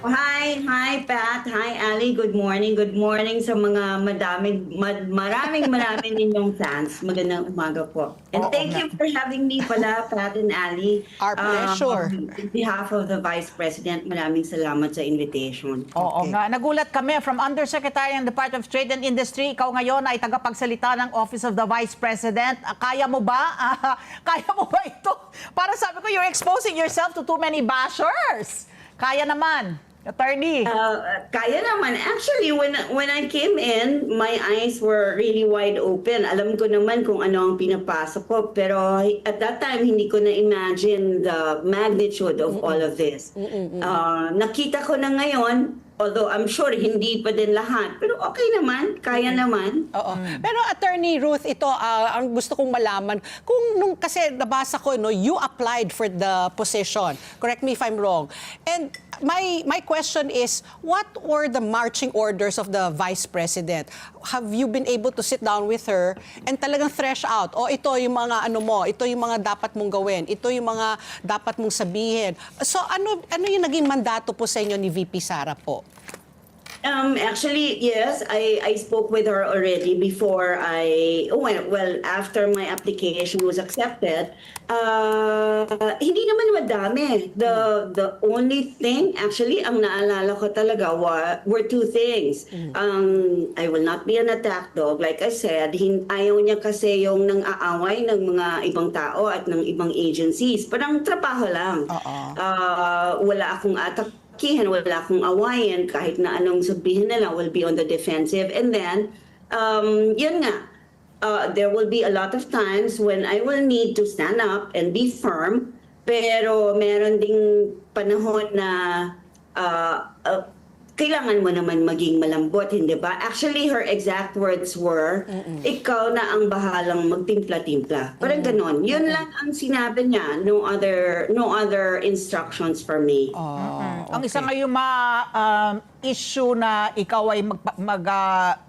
Hi, hi Pat, hi Ali, good morning, good morning sa mga madaming, mad, maraming maraming ninyong fans. Magandang umaga po. And Oo thank nga. you for having me pala, Pat and Ali. Our pleasure. Um, on behalf of the Vice President, maraming salamat sa invitation. Oo Okay. nga. Nagulat kami from Undersecretary ng Department of Trade and Industry. Ikaw ngayon ay tagapagsalita ng Office of the Vice President. Ah, Kaya mo ba? Ah, kaya mo ba ito? Para sabi ko, you're exposing yourself to too many bashers. Kaya naman. Attorney. Uh, kaya naman. Actually, when when I came in, my eyes were really wide open. Alam ko naman kung ano ang pinapasok ko. Pero at that time, hindi ko na-imagine the magnitude of all of this. Uh, nakita ko na ngayon, although I'm sure hindi pa din lahat. Pero okay naman, kaya naman. Oo. Pero Attorney Ruth, ito ah, ang gusto kong malaman. Kung nung kasi nabasa ko no, you applied for the position. Correct me if I'm wrong. And my my question is, what were the marching orders of the Vice President? Have you been able to sit down with her and talagang thresh out? O ito yung mga ano mo, ito yung mga dapat mong gawin, ito yung mga dapat mong sabihin. So ano ano yung naging mandato po sa inyo ni VP Sara po? Um, actually, yes, I, I spoke with her already before I, oh, well, well, after my application was accepted. Uh, hindi naman madami. The, the only thing, actually, ang naalala ko talaga wa, were two things. Um, I will not be an attack dog. Like I said, hin, ayaw niya kasi yung nang aaway ng mga ibang tao at ng ibang agencies. Parang trabaho lang. Uh, wala akong attack kihan, wala akong awayan, kahit na anong sabihin nila, will be on the defensive. And then, um, yun nga, uh, there will be a lot of times when I will need to stand up and be firm, pero meron ding panahon na uh, uh, kailangan mo naman maging malambot, hindi ba? Actually, her exact words were, ikaw na ang bahalang magtimpla-timpla. Parang ganon. Yun lang ang sinabi niya. No other, no other instructions for me. Oh, Ang isa ngayong ma, um, issue na ikaw ay mag, mag ah,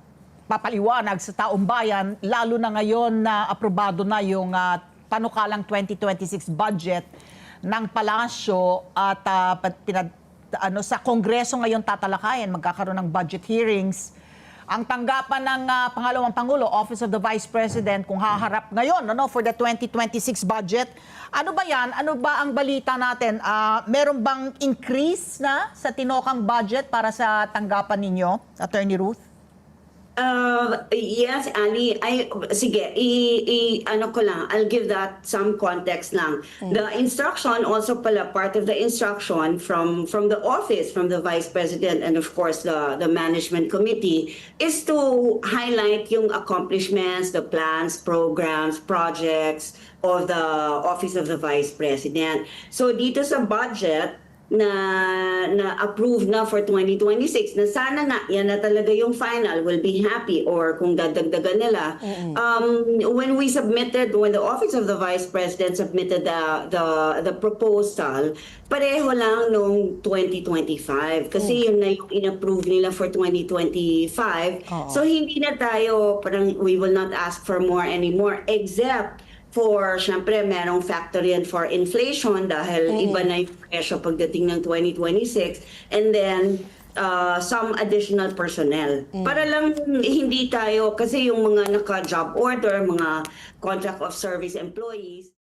papaliwanag sa taong bayan, lalo na ngayon na aprobado na yung ah, panukalang 2026 budget ng palasyo at ah, pat- ano, sa Kongreso ngayon tatalakayin, magkakaroon ng budget hearings. Ang tanggapan ng ah, pangalawang Pangulo, Office of the Vice President, kung haharap ngayon ano, for the 2026 budget, ano ba yan? Ano ba ang balita natin? Ah, meron bang increase na sa tinokang budget para sa tanggapan ninyo, Attorney Ruth? Uh, yes, Ali. I, sige, i, i, ano ko lang, I'll give that some context lang. The instruction, also pala, part of the instruction from, from the office, from the Vice President, and of course the, the Management Committee, is to highlight yung accomplishments, the plans, programs, projects of the Office of the Vice President. So dito sa budget, na na approved na for 2026 na sana nga yan na talaga yung final will be happy or kung dadagdagan nila. Um when we submitted when the office of the vice president submitted the the the proposal pareho lang nung 2025 kasi yun na yung inapprove nila for 2025 Oo. so hindi na tayo parang we will not ask for more anymore except for, syempre, merong factor yan for inflation dahil iba na yung presyo pagdating ng 2026. And then, uh, some additional personnel. Para lang hindi tayo, kasi yung mga naka-job order, mga contract of service employees,